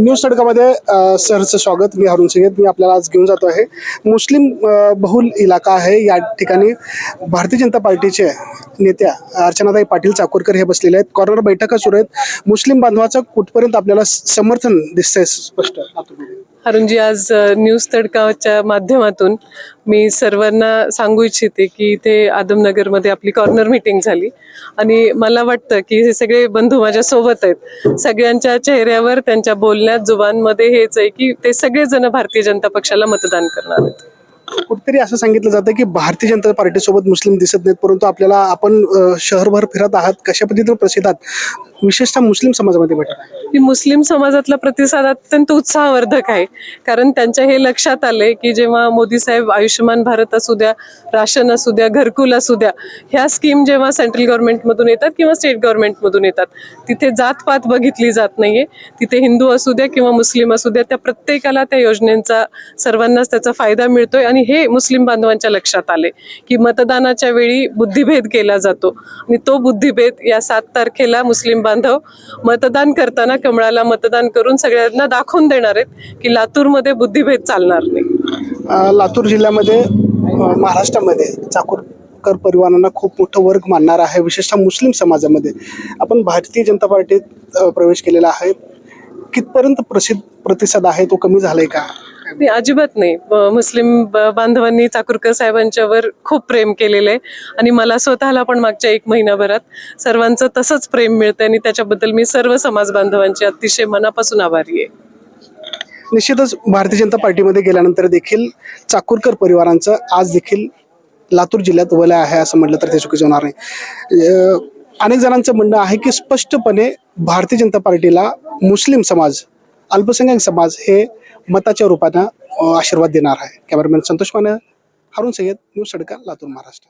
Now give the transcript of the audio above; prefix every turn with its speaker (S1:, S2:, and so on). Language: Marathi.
S1: न्यूज तडकामध्ये सरचं स्वागत मी हरुण सय्यद. मी आपल्याला आज घेऊन जातो आहे. मुस्लिम बहुल इलाका आहे. या ठिकाणी भारतीय जनता पार्टीचे नेत्या अर्चनाताई पाटील चाकूरकर हे बसलेले आहेत. कॉर्नर बैठका सुरू आहेत. मुस्लिम बांधवाचं कुठपर्यंत आपल्याला समर्थन दिसतंय स्पष्ट?
S2: अरुणजी आज न्यूज तडकाच्या माध्यमातून मी सर्वांना सांगू इच्छिते की इथे आदमनगरमध्ये आपली कॉर्नर मीटिंग झाली. आणि मला वाटतं की हे सगळे बंधू माझ्या सोबत आहेत. सगळ्यांच्या चेहऱ्यावर त्यांच्या बोलण्यात जुबानमध्ये हेच आहे की ते सगळेजण भारतीय जनता पक्षाला मतदान करणार आहेत.
S1: कुठेतरी असं सांगितलं जातं की भारतीय जनता पार्टीसोबत मुस्लिम दिसत नाहीत परंतु आपल्याला आपण शहरभर फिरत आहात कशा पद्धतीने प्रसिद्ध आहात विशेषतः मुस्लिम समाजामध्ये भेटत
S2: की मुस्लिम समाजातला प्रतिसाद अत्यंत उत्साहवर्धक आहे. कारण त्यांच्या हे लक्षात आले की जेव्हा मोदी साहेब आयुष्यमान भारत असू द्या राशन असू द्या घरकुल असू द्या ह्या स्कीम जेव्हा सेंट्रल गव्हर्नमेंटमधून येतात किंवा स्टेट गव्हर्नमेंटमधून येतात तिथे जातपात बघितली जात नाहीये. तिथे हिंदू असू द्या किंवा मुस्लिम असू द्या त्या प्रत्येकाला त्या योजनेचा सर्वांनाच त्याचा फायदा मिळतोय आणि हे मुस्लिम बांधवांच्या लक्षात आले की मतदानाच्या वेळी बुद्धिभेद केला जातो. आणि तो बुद्धिभेद या सात तारखेला मुस्लिम बांधव मतदान करताना कमळाला मतदान करून सगळ्यांना दाखवून देणार आहेत की लातूरमध्ये बुद्धिभेद चालणार नाही.
S1: लातूर जिल्ह्यामध्ये महाराष्ट्रामध्ये चाकूरकर परिवारांना खूप मोठं वर्ग मानणार आहे विशेषतः मुस्लिम समाजामध्ये. आपण भारतीय जनता पार्टीत प्रवेश केलेला आहे. कितपर्यंत प्रसिद्ध प्रतिसाद आहे तो कमी झालाय का?
S2: नाही अजिबात नाही. मुस्लिम ब- बांधवांनी चाकूरकर साहेबांच्यावर खूप प्रेम केलेलं आहे. आणि मला स्वतःला पण मागच्या एक महिनाभरात सर्वांचं तसंच प्रेम मिळतं आणि त्याच्याबद्दल मी सर्व समाज बांधवांचे अतिशय मनापासून आभारी आहे.
S1: निश्चितच भारतीय जनता पार्टीमध्ये गेल्यानंतर देखील चाकूरकर परिवारांचं आज देखील लातूर जिल्ह्यात वलय आहे असं म्हटलं तर ते चुकीचं होणार नाही. अनेक जणांचं म्हणणं आहे की स्पष्टपणे भारतीय जनता पार्टीला मुस्लिम समाज अल्पसंख्याक समाज हे मताच्या रूपानं आशीर्वाद देणार आहे. कॅमेरामॅन संतोष माने हरुण सय्यद न्यूज सडका लातूर महाराष्ट्र.